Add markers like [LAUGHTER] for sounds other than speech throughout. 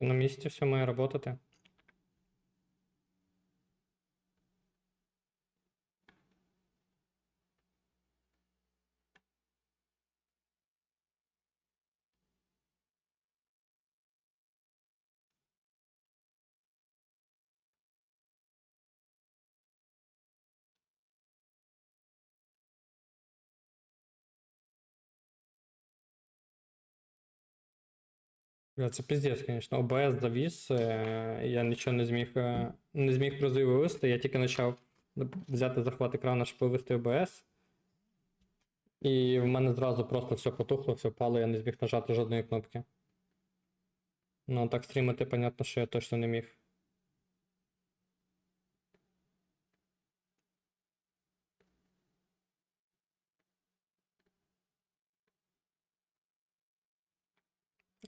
На місці все має працювати. Це піздець, звісно. ОБС завіс, е, я нічого не зміг, е, не зміг призові вивести. Я тільки почав взяти захват екрану, щоб вивести ОБС. І в мене зразу просто все потухло, все впало, я не зміг нажати жодної кнопки. Ну, так стрімити, понятно, що я точно не міг.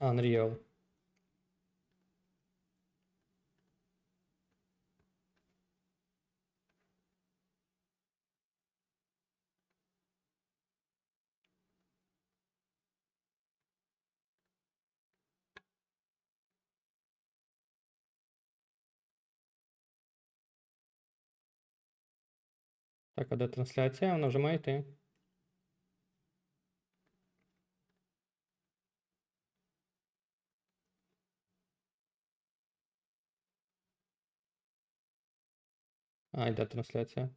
Unreal. Так, а де трансляція? Вона вже має йти. А, йде трансляція.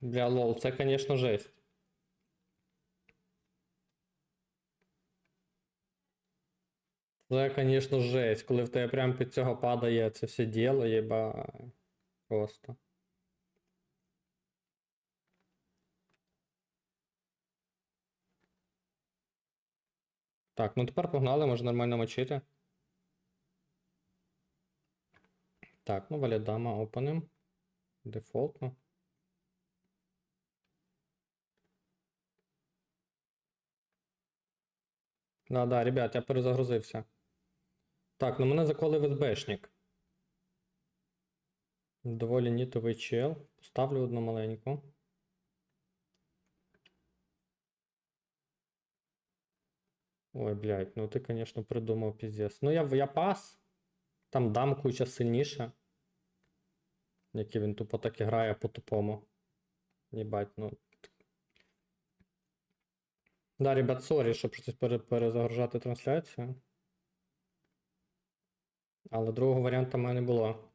Бля, лол, це, звісно, жесть. Це, звісно, жесть, коли в тебе прямо під цього падає це все діло, єба. Просто. Так, ну тепер погнали, може нормально мочити. Так, ну валідама опеним. Дефолтно. Да, да, ребят, я перезагрузився. Так, ну мене заколив СБшник. Доволі нітовий чел. Поставлю одну маленьку. Ой, блядь, ну ти, конечно, придумав піздець. Ну я, я пас. Там дам куча сильніше. Який він тупо так і грає по-тупому. Єбать, ну. Да, ребят, сорі, щоб щось перезагружати трансляцію. Але другого варіанту в мене не було.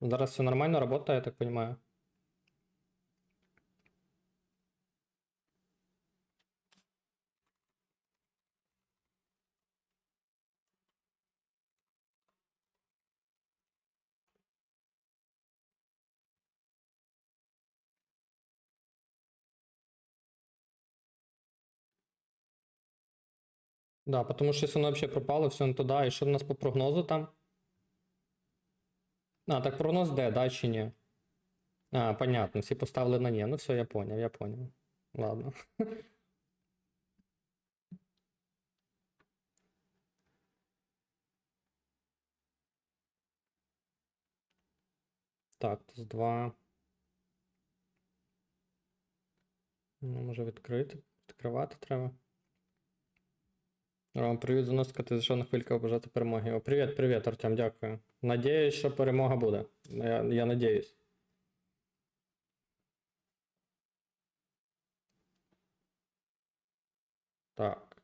Зараз все нормально работає, я так понимаю. Да, потому що якщо воно взагалі пропало, все не туди. І що в нас по прогнозу там? А, так прогноз де, да, чи ні? А, понятно, всі поставили на ні. Ну все, я поняв, я поняв. Ладно. Так, тут 2. Ну, може відкрити. Відкривати треба. Ром, привіт, Заносика, ти зайшов на хвильку побажати перемоги. О, привіт, привіт, Артем, дякую. Надіюсь, що перемога буде. Я, я надіюсь. Так.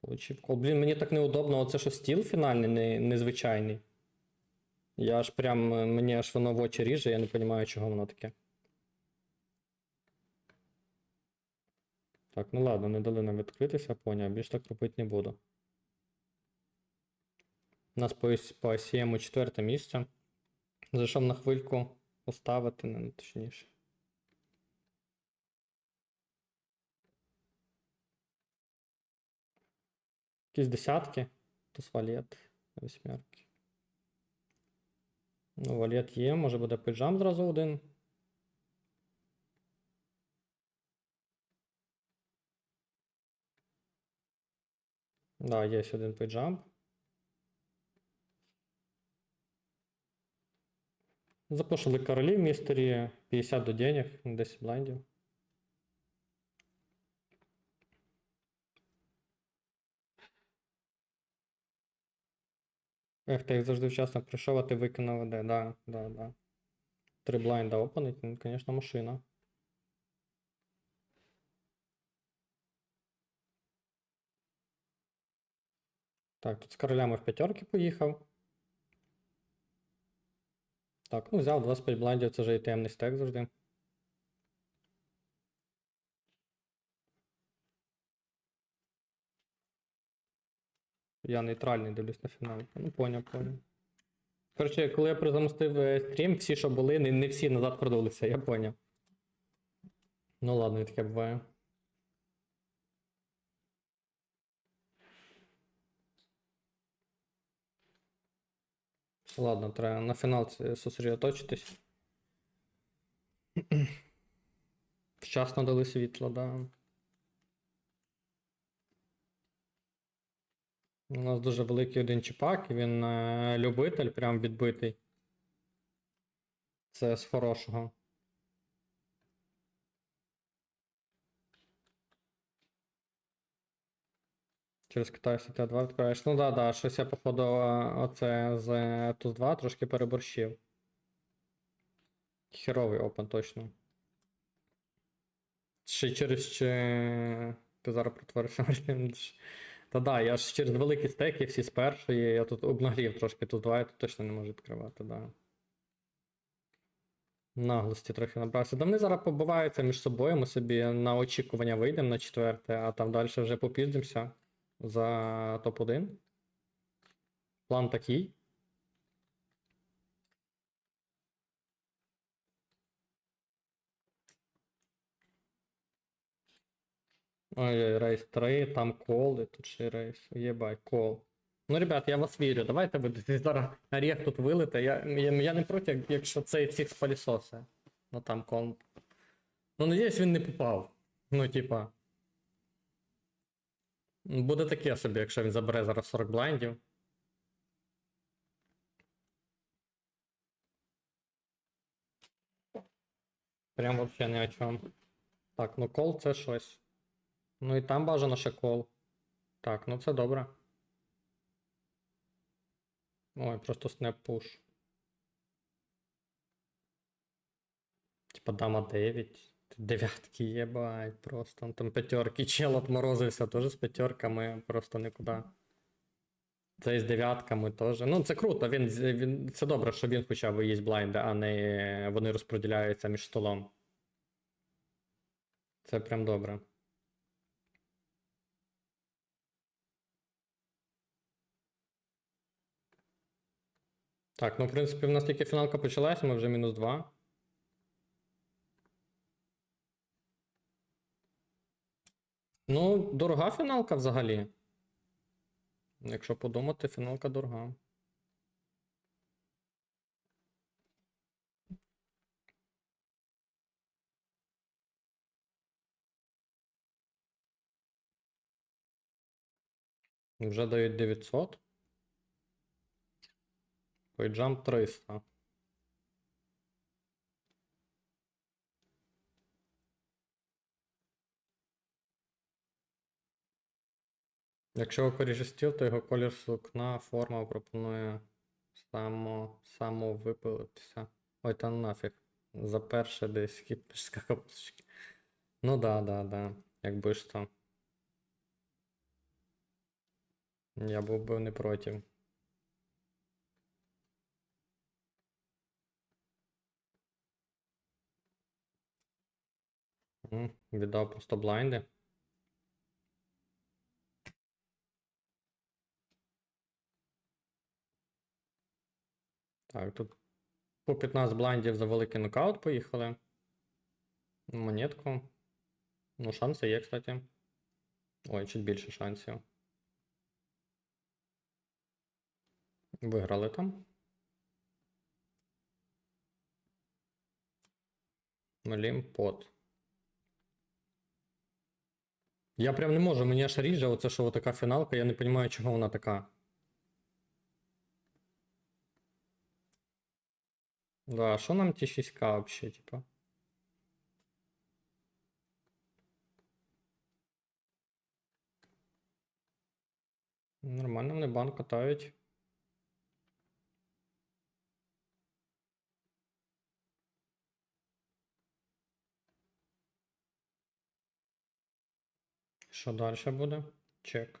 Получив кол. Блін, мені так неудобно, оце що стіл фінальний, не, незвичайний. Я аж прям, мені аж воно в очі ріже, я не розумію, чого воно таке. Так, ну ладно, не дали нам відкритися, поняв, більш так робити не буду. У нас по, осієму четверте місце. Зайшов на хвильку поставити, не точніше. Якісь десятки, то валет, восьмерки. Ну, валет є, може буде пиджам зразу один. Да, есть ще один пейджамп. Запушили королі в містері 50 до денег, 10 блайндів. Ех, ти як завжди вчасно прийшов, а ти викинув, де, да, да, да. Три блайнда опанить, ну, звісно, машина. Так, тут з королями в п'ятерки поїхав. Так, ну взяв 25 блайндів, це вже і темний стек завжди. Я нейтральний дивлюсь на фінал. Ну, поняв, поняв. Коротше, коли я призамостив е, стрім, всі, що були, не, не всі назад продулися, я поняв. Ну ладно, і таке буває. Ладно, треба на фінал сосредоточитись. Вчасно дали світло, да. У нас дуже великий один чіпак, він е, любитель, прям відбитий. Це з хорошого. Через Китай СТ2 відкриваєш. Ну да, да, щось я, походу, е, оце з туз 2 трошки переборщив. Херовий опен, точно. Ще через ще. Ти зараз протворився Та да, я ж через великі стеки всі з першої, я тут обнаглів трошки тут 2, я тут точно не можу відкривати, да. Наглості трохи набрався. Да вони зараз побиваються між собою, ми собі на очікування вийдемо на четверте, а там далі вже попіздимося за топ-1. План такий. Ой, рейс 3, там кол, і тут ще рейс. Єбай, кол. Ну, ребят, я вас вірю. Давайте ви зараз орех тут вилите. Я, я, я не проти, якщо цей всіх спалісосе. Ну там кол. Ну, надіюсь, він не попав. Ну, типа. Буде таке собі, якщо він забере зараз 40 блайндів. Прям вообще ні о чому. Так, ну кол це щось. Ну і там бажано ще кол. Так, ну це добре. Ой, просто снеп пуш. Типа дама 9. Дев'ятки єбать, просто. Там п'ятерки. Чел отморозився теж з п'ятерками, просто нікуди. Це з дев'ятками теж. Ну, це круто, він, він, це добре, що він хоча б їсть блайнди, а не вони розподіляються між столом. Це прям добре. Так, ну в принципі, в нас тільки фіналка почалася, ми вже мінус 2. Ну, дорога фіналка взагалі. Якщо подумати, фіналка дорога. Вже дають 900. Пейджам 300. Якщо окоріже стіл, то його колір сукна форма пропонує само, самовипилитися. Ой, та нафіг. За перше десь хіпішська капусточки. Ну да, да, да. Якби ж то. Я був би не проти. Віддав просто блайнди. Так, тут по 15 блайндів за великий нокаут поїхали. Монетку. Ну, шанси є, кстати. Ой, чуть більше шансів. Виграли там. Малім пот. Я прям не можу, мені аж ріже, оце що така фіналка, я не розумію, чого вона така. Да, а що нам ті 6К вообще, типа? Нормально мне банк катають. Що дальше буде? Чек.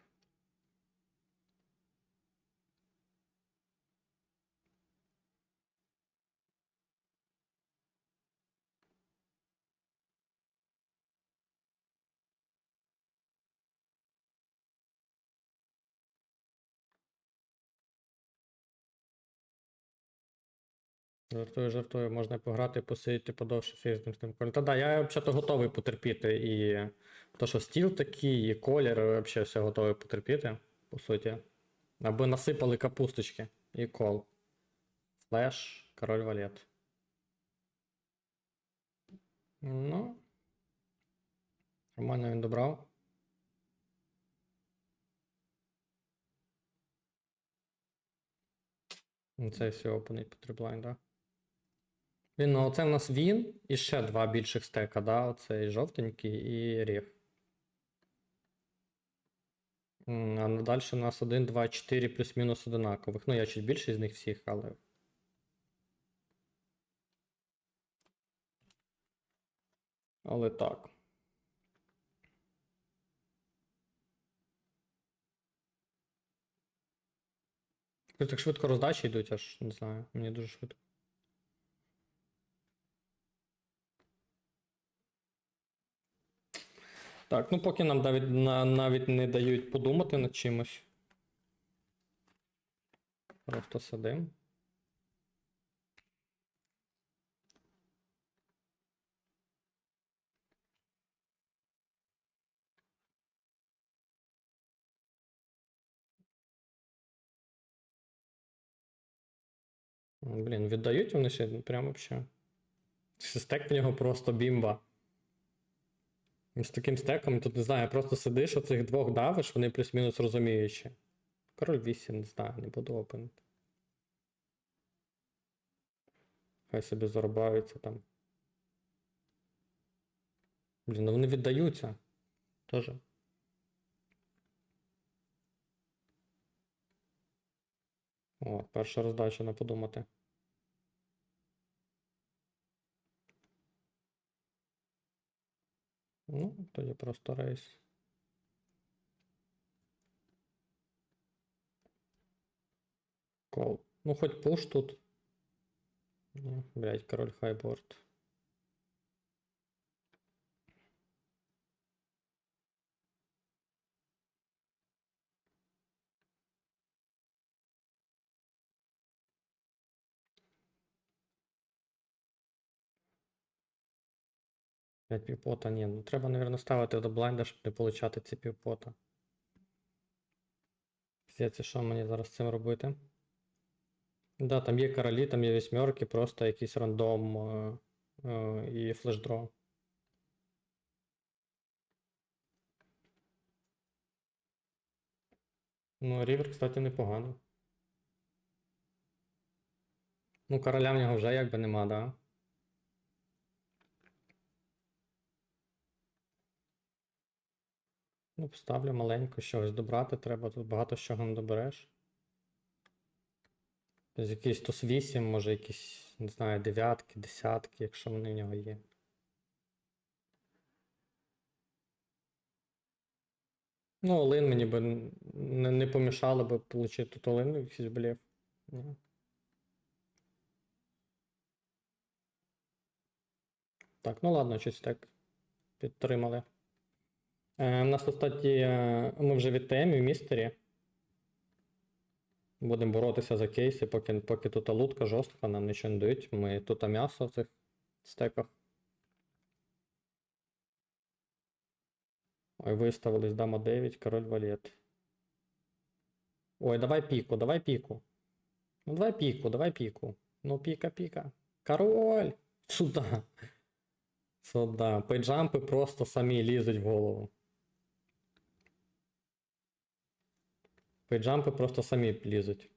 Жартую, жартую, можна пограти, посидіти подовше фізним з тим колем. Та да, я взагалі готовий потерпіти і то, що стіл такий, і колір, взагалі все готовий потерпіти, по суті. Аби насипали капусточки і кол. Флеш, король валет. Ну. Нормально він добрав. Це все опенить потрібляє, да? Він, ну, оце в нас він і ще два більших стека, да? Оцей жовтенький і ріг. А далі у нас 1, 2, 4 плюс-мінус одинакових. Ну, я чуть більший з них всіх, але. Але так. Так швидко роздачі йдуть, аж не знаю. Мені дуже швидко. Так, ну поки нам навіть, на, навіть не дають подумати над чимось. Просто сидим. Блін, віддають вони ще прямо вообще. Стек в нього просто бімба. З таким стеком, тут не знаю, просто сидиш, оцих двох давиш, вони плюс-мінус розуміючі. Король 8, не знаю, не буду опинити. Хай собі зарубаються там. Блін, ну вони віддаються. Тоже. О, перша роздача на подумати. Ну, тоді просто рейс. Кол. Ну, хоть пуш тут. Ні, блядь, король хайборд. Блядь, півпота, ні, ну треба, мабуть, ставити до блайнда, щоб не получати ці півпота. І що мені зараз з цим робити? Да, там є королі, там є вісьмерки, просто якийсь рандом е, е, і флешдро. Ну, рівер, кстати, непоганий. Ну, короля в нього вже якби нема, да? Ну, поставлю маленько щось добрати треба, тут багато чого не добереш. Тобто якийсь тус 8, може якісь, не знаю, дев'ятки, десятки, якщо вони в нього є. Ну, Олин мені би не, не помішало би отримати тут Олин якийсь блєв. Ні. Так, ну ладно, щось так підтримали. Е, у нас, кстати, е, ми вже від ТМ і в містері. Будемо боротися за кейси, поки, поки тут лутка жорстка, нам нічого не дають. Ми тут м'ясо в цих стеках. Ой, виставились дама 9, король валет. Ой, давай піку, давай піку. Ну давай піку, давай піку. Ну, піка, піка. Король! [LAUGHS] Сюда. Сюда. Пейджампи просто самі лізуть в голову. Пейджампи просто самі лізуть.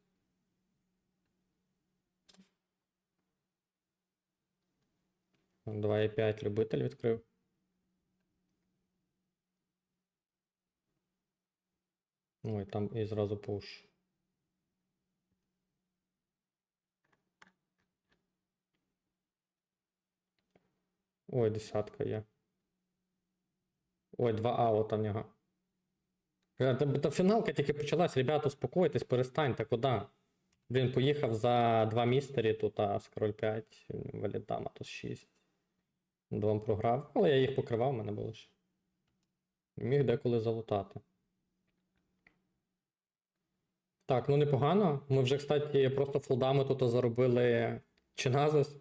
Ну, 2,5 любитель відкрив. Ой, там і зразу пуш. Ой, десятка є. Ой, два аута в нього. Е, Та, фіналка тільки почалась, ребята, успокойтесь, перестаньте, куди? Блін, поїхав за два містері, тут а з король 5, валідама, тут 6. Двом програв, але я їх покривав, в мене було ще. Міг деколи залутати. Так, ну непогано. Ми вже, кстати, просто фолдами тут заробили Чиназис.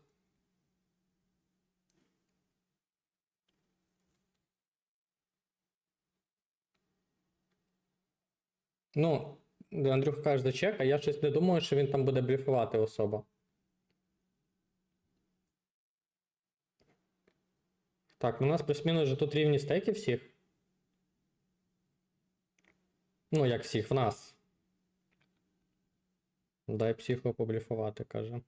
Ну, Андрюх каже, зачек, а я щось не думаю, що він там буде бліфувати особо. Так, ну, у нас плюс-мінус вже тут рівні стейки всіх. Ну, як всіх, в нас. Дай психу побліфувати, каже.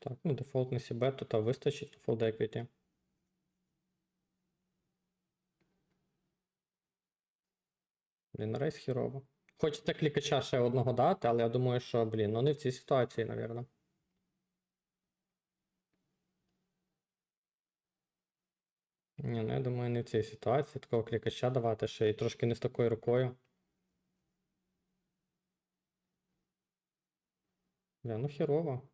Так, ну дефолтний сібет, тут а вистачить full equity. Блін, рейс хірово. Хочеться клікача ще одного дати, але я думаю, що, блін, ну не в цій ситуації, напевно. Ні, ну я думаю, не в цій ситуації такого клікача давати ще і трошки не з такою рукою. Бля, ну хірово.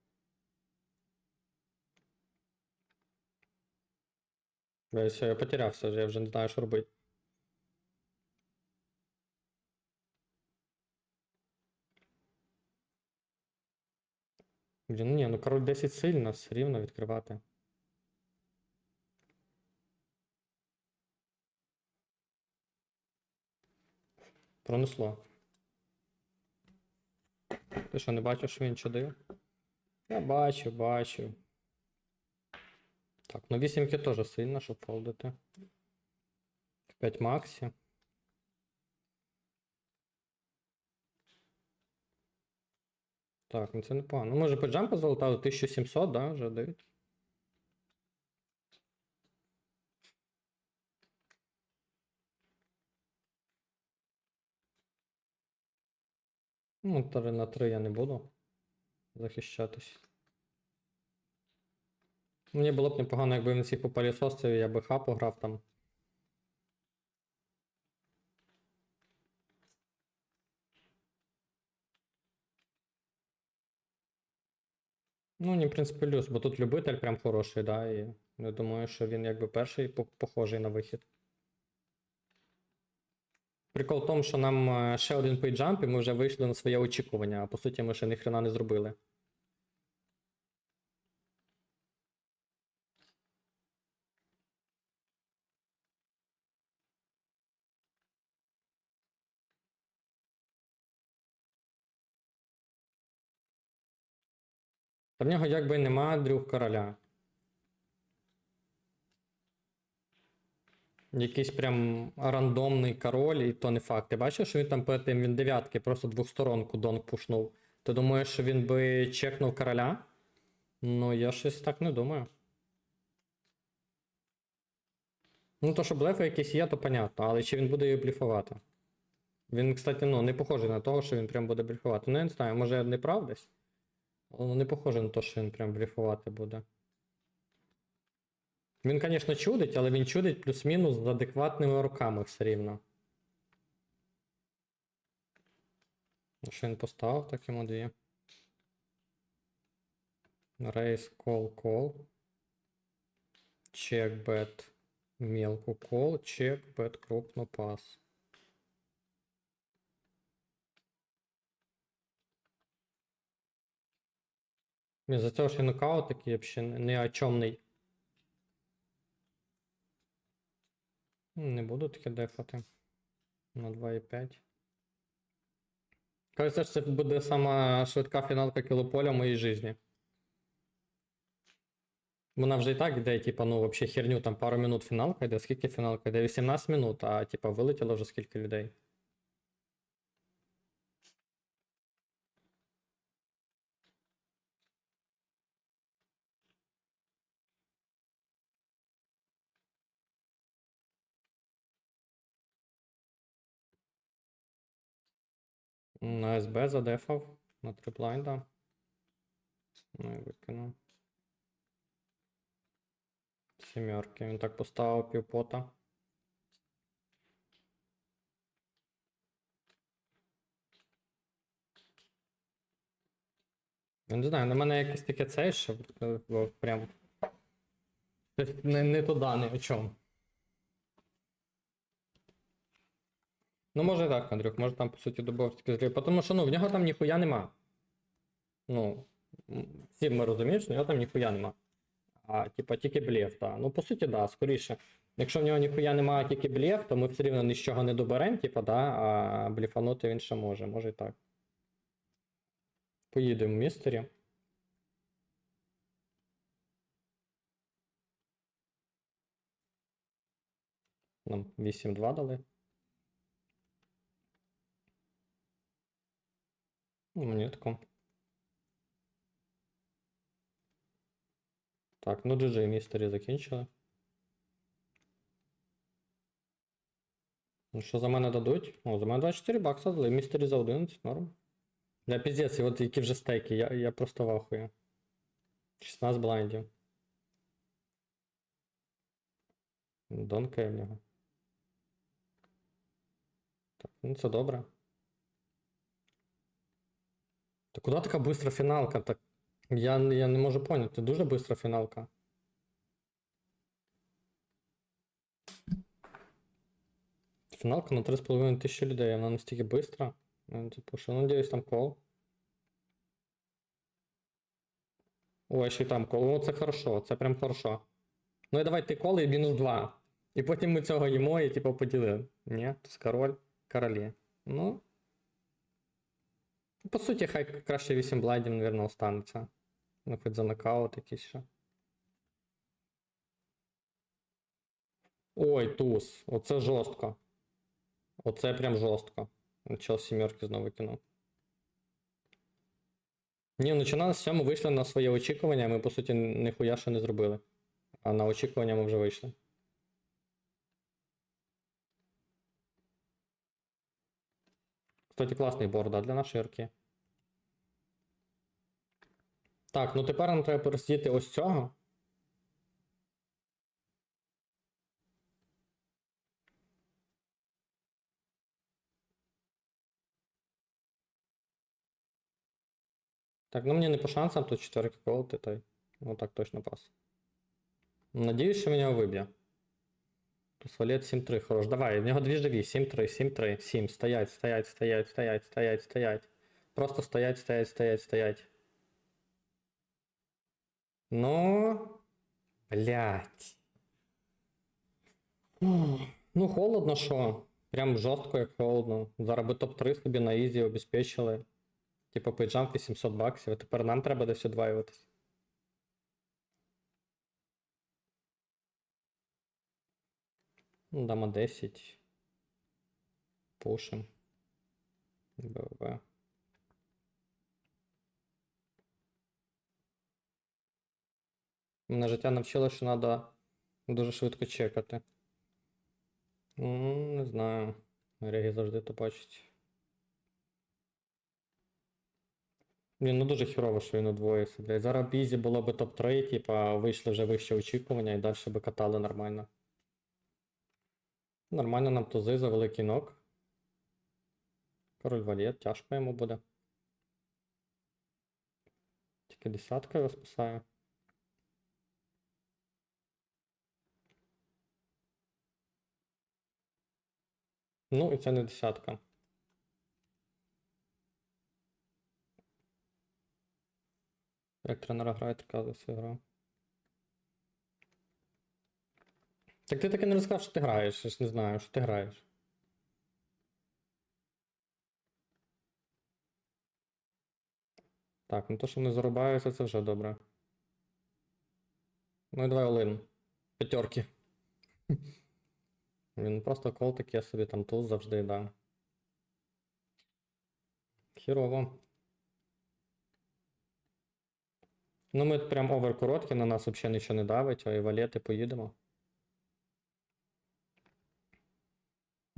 Бля, все, я потерявся вже, я вже не знаю, що робити. Блін, ну ні, ну король 10 сильно, все рівно відкривати. Пронесло. Ти що, не бачив, що він чудив? Я бачу, бачу. Так, ну вісімки теж сильно, щоб фолдити. 5 максі. Так, ну це непогано. Ну, може по джампу залутали 1700, да, вже дають. Ну, 3 на 3 я не буду захищатись. Мені було б непогано, якби він всіх попалісосив, я би хапу грав там. Ну, ні, в принципі, плюс, бо тут любитель прям хороший, да, і я думаю, що він якби перший похожий на вихід. Прикол в тому, що нам е, ще один пейджамп, і ми вже вийшли на своє очікування, а по суті ми ще ніхрена не зробили. Та в нього якби нема друг короля. Якийсь прям рандомний король, і то не факт. Ти бачиш, що він там перед тим він дев'ятки, просто двохсторонку донг пушнув. Ти думаєш, що він би чекнув короля? Ну, я щось так не думаю. Ну, то, що блефи якісь є, то понятно, але чи він буде її бліфувати? Він, кстати, ну, не похожий на того, що він прям буде бліфувати. Ну, я не знаю, може я не прав десь? Але ну, не похоже на те, що він прям бліфувати буде. Він, звісно, чудить, але він чудить плюс-мінус з адекватними руками все рівно. Ну, Що він поставив, так йому дві. Рейс, кол, кол. Чек, бет, мелку, кол, чек, бет, крупно, пас. Блін, за цього ще нокаут такий взагалі не о. Не буду таке дефати. На 2,5. Кажеться, що це буде сама швидка фіналка кілополя в моїй житті. Вона вже і так йде, типа, ну, взагалі херню, там пару минут фіналка йде. Скільки фіналка йде? 18 минут, а типа вилетіло вже скільки людей. На СБ задефав. На триблайнда. Ну і викинув. Сімерки. Він так поставив півпота. Я не знаю, на мене якесь таке це, що е, прям. Не, не туди, ні о чому. Ну, може так, Андрюх, може там, по суті, Дубовський злів. Тому що ну, в нього там ніхуя нема. Ну, всі ми розуміємо, що в нього там ніхуя нема. А, типа, тільки блєв, так. Ну, по суті, да, скоріше. Якщо в нього ніхуя немає, тільки блєв, то ми все рівно нічого не доберемо, типа, да, а бліфанути він ще може, може і так. Поїдемо в містері. Нам 8-2 дали. Монетку. Так, ну GG містері закінчили. Ну що за мене дадуть? О, за мене 24 бакса дали. Містері за 11, норм. Бля, піздець, от які вже стейки, я, я просто в ахуї. 16 блайндів. Донка в нього. Так, ну це добре. Та куди така бистра фіналка? Так я, я не можу поняти. Дуже бистра фіналка. Фіналка на 3,5 тисячі людей, вона настільки бистра. Ну, Типу, що, ну, надіюсь, там кол. Ой, ще там кол. О, це хорошо, це прям хорошо. Ну і давай ти кол і мінус 2. І потім ми цього їмо і типу поділили. Ні, з король, королі. Ну. По суті, хай краще 8 блайдів, мабуть, останеться. Ну, хоч за нокаут якийсь ще. Ой, туз. Оце жорстко. Оце прям жорстко. Чел сімерки знову кинув. Ні, ну чи на сьому вийшли на своє очікування, ми по суті ніхуя ще не зробили. А на очікування ми вже вийшли. Кстати, класний борд, да, для нашої арки. Так, ну тепер нам треба пересидіти ось цього. Так, ну мені не по шансам, тут четверки колоти, то й. Ну так точно пас. Надіюсь, що мене виб'є. Валет 7-3, хорош. Давай, в нього дві живі. 7-3, 7-3, 7. Стоять, стоять, стоять, стоять, стоять, стоять. Просто стоять, стоять, стоять, стоять. Ну. Блять. Ну, холодно що? Прям жорстко, як холодно. Зараз би топ-3 собі на ізі обезпечили. Типа пейджамки 700 баксів, а тепер нам треба десь одваюватись. Ну, Дама 10. Пушим. БВ. Мене життя навчило, що треба дуже швидко чекати. Ну, не знаю. Регі завжди то бачить. Блін, ну дуже хірово, що він удвоївся, блядь. Зараз б ізі було б топ-3, типа вийшли вже вище очікування і далі би катали нормально. Нормально нам тузи за великий нок. Король валет, тяжко йому буде. Тільки десятка його спасає. Ну, і це не десятка. Як тренера грають, така цю гру. Так ти таки не розказав, що ти граєш, я ж не знаю, що ти граєш. Так, ну то, що не зарубаються, це вже добре. Ну і давай Олин. П'ятерки. [LAUGHS] Він просто кол таке собі там туз завжди, да. Хірово. Ну, ми прям овер короткі, на нас взагалі нічого не давить, а і валети поїдемо.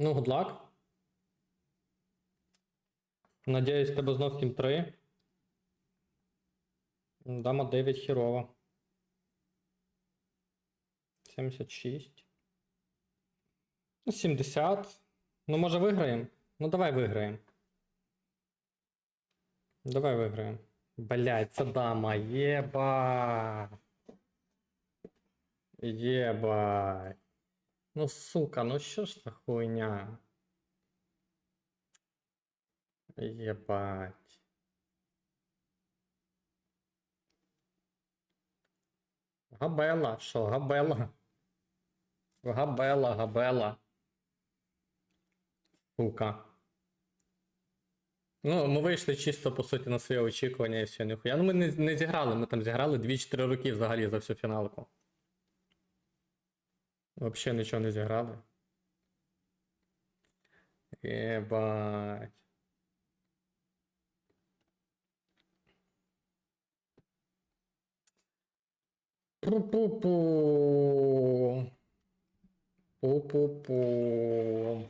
Ну, good luck. Надіюсь, тебе знов кім 3. Дама 9 хірово. 76. Ну, 70. Ну, може виграємо? Ну, давай виграємо. Давай виграємо. Блять, це дама. Єба. Єбать. Ну, сука, ну що ж за хуйня? Єбать. Габела, що, габела? Габела, габела. Сука. Ну, ми вийшли чисто, по суті, на своє очікування і все, ніхуя. Ну, ми не, не зіграли, ми там зіграли 2-4 роки взагалі за всю фіналку. Вообще нічого не зіграли. Єбать. Пу-пу-пу. Пу-пу-пу.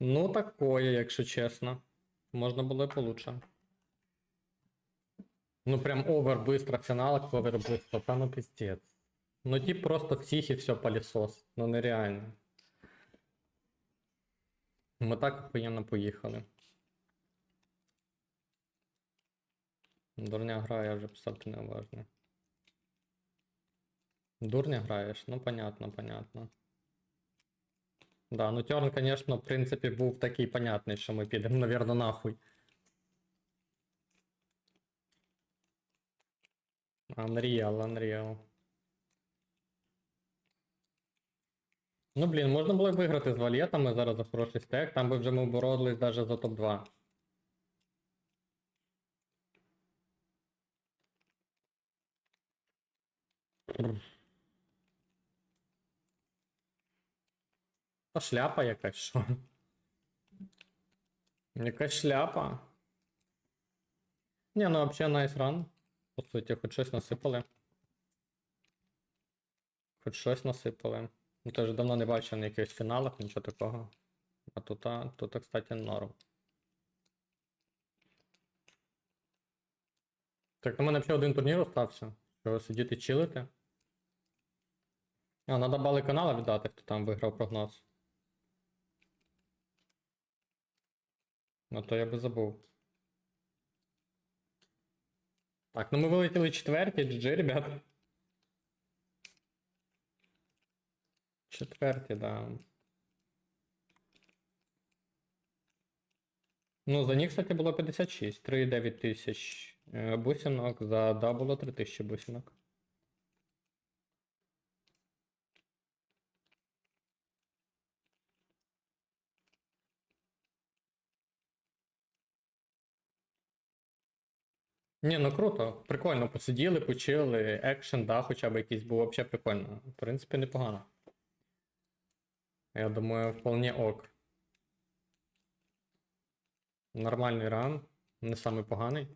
Ну, такое, якщо чесно. Можна було і получше. Ну, прям овер быстро фінал, овер быстро. Та ну пиздец. Ну, тип просто всіх і все пылесос. Ну, нереально. Ми так охуєнно поїхали. Дурня грає, вже писати неуважно. Дурня граєш? Ну, понятно, понятно. Да, ну Терн, конечно, в принципі, був такий понятний, що ми підемо, навірно, нахуй. Unreal, Unreal. Ну, блін, можна було б виграти з валетами зараз за хороший стек, там би вже ми боролись навіть за топ-2. Та шляпа якась, що? Якась шляпа. Ні, ну взагалі найс ран. По суті, хоч щось насипали. Хоч щось насипали. Ну теж давно не бачив на якихось фіналах, нічого такого. А тут, а, тут, кстати, норм. Так, у мене ще один турнір остався. Що сидіти чилити. А, треба бали канала віддати, хто там виграв прогноз. Ну то я би забув. Так, ну ми вилетіли четверті, GG, ребят. Четверті, да. Ну, за них, кстати, було 56, 3,9 тисяч е, бусинок, за да було 3 тисячі бусинок. Ні, ну круто, прикольно, посиділи, почили, екшен, да, хоча б якийсь був взагалі прикольно. В принципі, непогано. Я думаю, вполне ок. Нормальний ран, не самий поганий.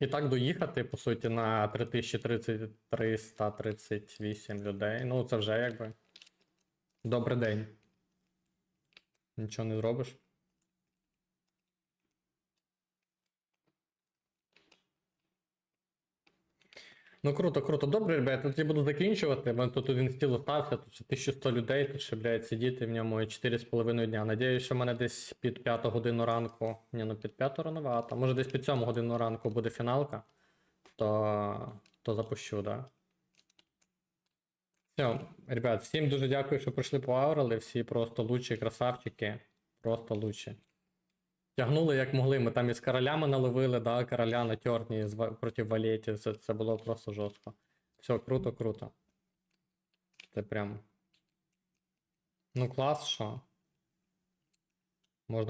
І так доїхати, по суті, на 3338 людей. Ну, це вже якби. Добрий день. Нічого не зробиш. Ну круто, круто. Добре, ребята, тоді буду закінчувати. У тут один стіл остався, тут ще 1100 людей, тут ще, блядь, сидіти в ньому 4,5 дня. Надіюсь, що в мене десь під 5 годину ранку. Ні, ну під 5 рановато. Може десь під 7 годину ранку буде фіналка, то, то запущу, да. Все, ребят, всім дуже дякую, що прийшли поаурали. Всі просто лучші красавчики. Просто лучші. Тягнули як могли. Ми там із королями наловили, да, короля на тьорні проти валеті. Це, це було просто жорстко. Все, круто, круто. Це прям. Ну клас, що?